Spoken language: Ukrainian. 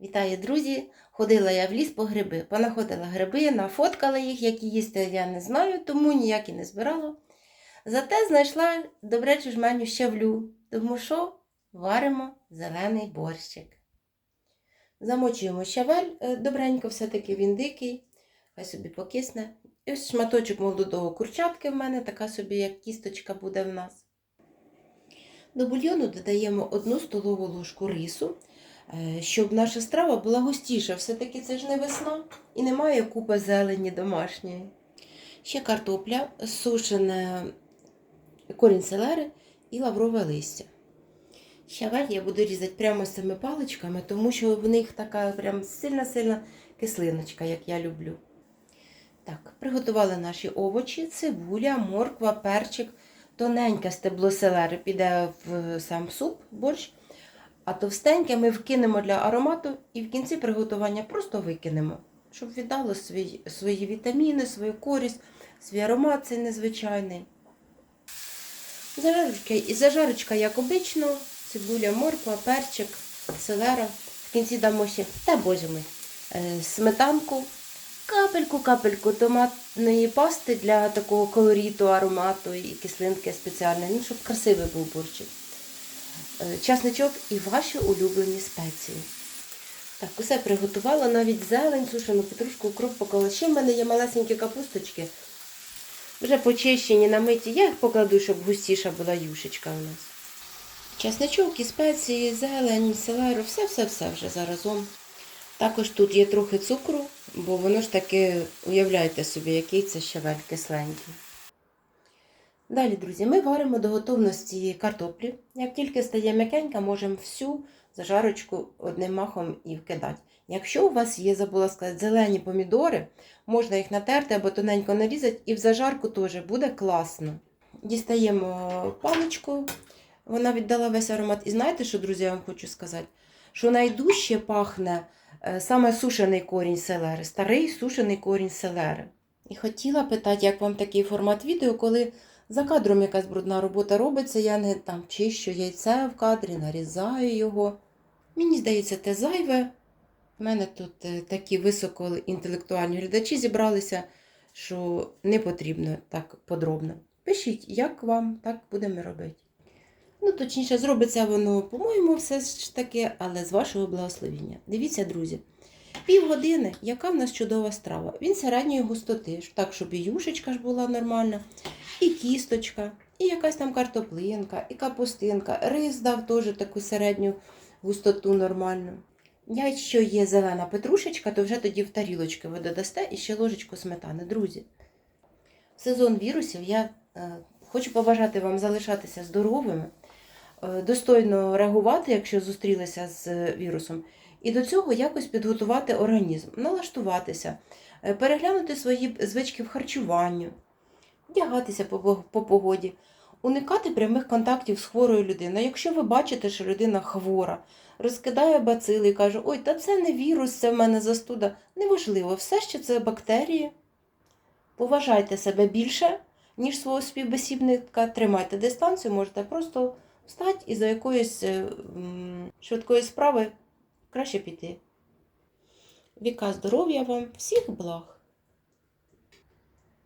Вітаю, друзі! Ходила я в ліс по гриби. Понаходила гриби, нафоткала їх, які їсти я не знаю, тому ніяк і не збирала. Зате знайшла добрячу жменю щавлю, тому що варимо зелений борщик. Замочуємо щавель, е, добренько, все-таки він дикий, хай собі покисне. І ось шматочок молодого курчатки в мене, така собі, як кісточка буде в нас. До бульйону додаємо одну столову ложку рису, щоб наша страва була густіша. Все-таки це ж не весна і немає купи зелені домашньої. Ще картопля, сушене корінь селери і лаврове листя. Щавель я буду різати прямо з цими паличками, тому що в них така прям сильна-сильна кислиночка, як я люблю. Так, приготували наші овочі, цибуля, морква, перчик, тоненьке стебло селери піде в сам суп, борщ, а товстеньке ми вкинемо для аромату і в кінці приготування просто викинемо, щоб віддало свої, свої вітаміни, свою користь, свій аромат цей незвичайний. Зажарочка, і зажарочка, як обично, цибуля, морква, перчик, селера. В кінці дамо ще, та боже мій, е, сметанку, капельку-капельку томатної пасти для такого колориту, аромату і кислинки спеціальної, ну, щоб красивий був борщик. Е, Часничок і ваші улюблені спеції. Так, усе приготувала, навіть зелень, сушену петрушку, укроп поколола. Ще в мене є малесенькі капусточки, вже почищені, намиті. Я їх покладу, щоб густіша була юшечка у нас. Часничок і спеції, зелень, селеру, все-все-все вже заразом. Також тут є трохи цукру, бо воно ж таки, уявляєте собі, який це щавель кисленький. Далі, друзі, ми варимо до готовності картоплі. Як тільки стає м'якенька, можемо всю зажарочку одним махом і вкидати. Якщо у вас є, забула сказати, зелені помідори, можна їх натерти або тоненько нарізати, і в зажарку теж буде класно. Дістаємо паличку, вона віддала весь аромат. І знаєте, що, друзі, я вам хочу сказати? Що найдужче пахне е, саме сушений корінь селери, старий сушений корінь селери. І хотіла питати, як вам такий формат відео, коли за кадром якась брудна робота робиться, я не там чищу яйце в кадрі, нарізаю його. Мені здається, те зайве. У мене тут е, такі високоінтелектуальні глядачі зібралися, що не потрібно так подробно. Пишіть, як вам, так будемо робити. Ну, точніше, зробиться воно, по-моєму, все ж таки, але з вашого благословіння. Дивіться, друзі, півгодини, яка в нас чудова страва. Він середньої густоти, так, щоб і юшечка ж була нормальна, і кісточка, і якась там картоплинка, і капустинка. Рис дав теж таку середню густоту нормальну. Якщо є зелена петрушечка, то вже тоді в тарілочки ви додасте і ще ложечку сметани. Друзі, в сезон вірусів я е, хочу побажати вам залишатися здоровими, е, достойно реагувати, якщо зустрілися з вірусом, і до цього якось підготувати організм, налаштуватися, е, переглянути свої звички в харчуванню, вдягатися по, по- по погоді, уникати прямих контактів з хворою людиною. Якщо ви бачите, що людина хвора, розкидає бацили і каже, ой, та це не вірус, це в мене застуда. Неважливо, все ще це бактерії. Поважайте себе більше, ніж свого співбесідника, тримайте дистанцію, можете просто встати і за якоїсь е, швидкої справи краще піти. Віка здоров'я вам, всіх благ!